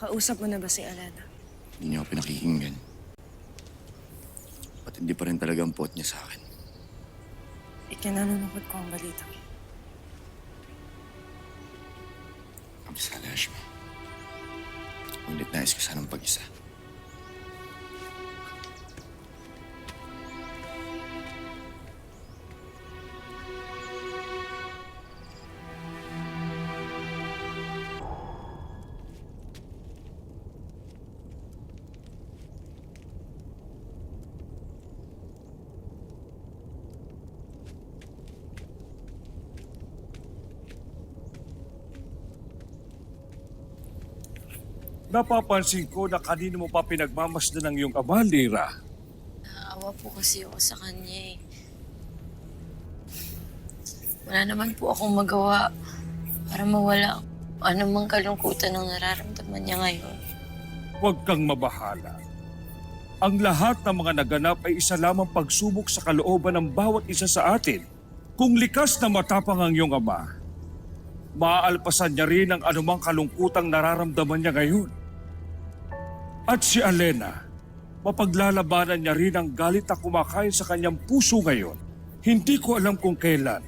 Nakausap mo na ba si Alena? Hindi niya ako pinakikinggan. At hindi pa rin talaga ang pot niya sa akin. Ikinanunukot ko ang balita. Kabisala, Ashmi. Ngunit nais ko sanang pag-isa. Napapansin ko na kanino mo pa pinagmamasdan ng iyong ama, Lira. Naawa po kasi ako sa kanya eh. Wala naman po akong magawa para mawala anumang kalungkutan ng nararamdaman niya ngayon. Huwag kang mabahala. Ang lahat ng mga naganap ay isa lamang pagsubok sa kalooban ng bawat isa sa atin. Kung likas na matapang ang iyong ama, maaalpasan niya rin ang anumang kalungkutang nararamdaman niya ngayon. At si Alena, mapaglalabanan niya rin ang galit na kumakain sa kanyang puso ngayon. Hindi ko alam kung kailan,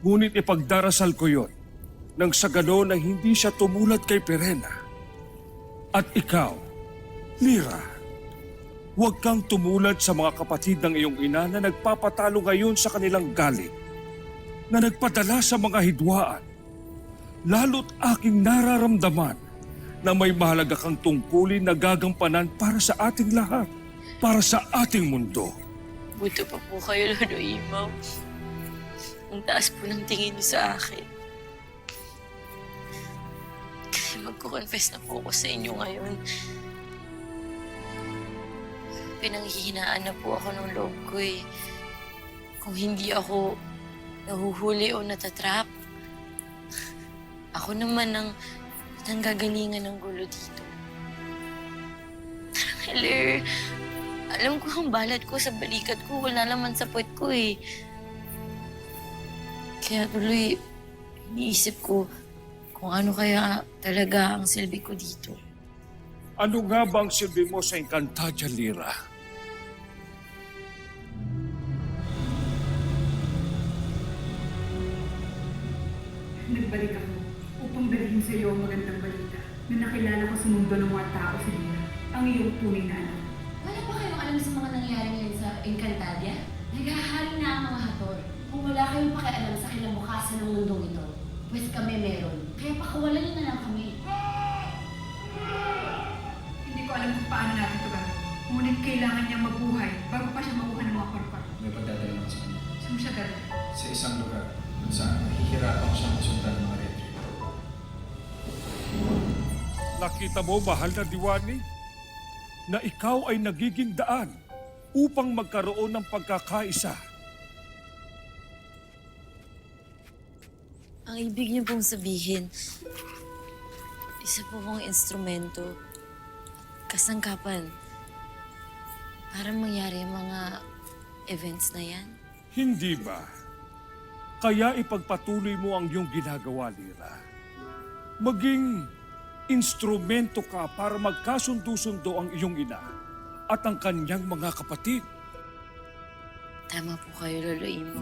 ngunit ipagdarasal ko yon nang sa ganoon na hindi siya tumulad kay Perena. At ikaw, Lira, huwag kang tumulad sa mga kapatid ng iyong ina na nagpapatalo ngayon sa kanilang galit, na nagpadala sa mga hidwaan. Lalo't aking nararamdaman na may mahalaga kang tungkulin na gagampanan para sa ating lahat, para sa ating mundo. Buto pa po kayo, Lolo Imaw. Ang taas po ng tingin niyo sa akin. Kasi magko-confess na po ako sa inyo ngayon. Pinanghihinaan na po ako ng loob ko eh. Kung hindi ako nahuhuli o natatrap, ako naman ang nanggagalingan ng gulo dito. Heller, alam ko ang balat ko sa balikat ko, wala naman sa puwet ko eh. Kaya tuloy, iniisip ko kung ano kaya talaga ang silbi ko dito. Ano nga ba ang silbi mo sa Encantadia, Lira? Nagbalik ako upang dalhin sa iyo ang magandang balita na nakilala ko sa mundo ng mga tao si Lina, ang iyong tunay na anak. Wala ba kayong alam sa mga nangyari ngayon sa Encantadia? Naghahari na ang mga hator. Kung wala kayong pakialam sa kinabukasan ng mundong ito, pues kami meron. Kaya pakawalan niyo na lang kami. Hindi ko alam kung paano natin ito gagawin. Ngunit kailangan niyang mabuhay bago pa siya Nakita mo, mahal na diwani, na ikaw ay nagiging daan upang magkaroon ng pagkakaisa. Ang ibig niyo pong sabihin, isa po pong instrumento, kasangkapan, para mangyari ang mga events na yan. Hindi ba? Kaya ipagpatuloy mo ang iyong ginagawa, Lira. Maging instrumento ka para magkasundo-sundo ang iyong ina at ang kanyang mga kapatid. Tama po kayo, Lolo Imo.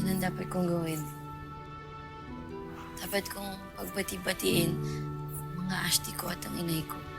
Yan ang dapat kong gawin. Dapat kong pagbati-batiin mga asti ko at ang inay ko.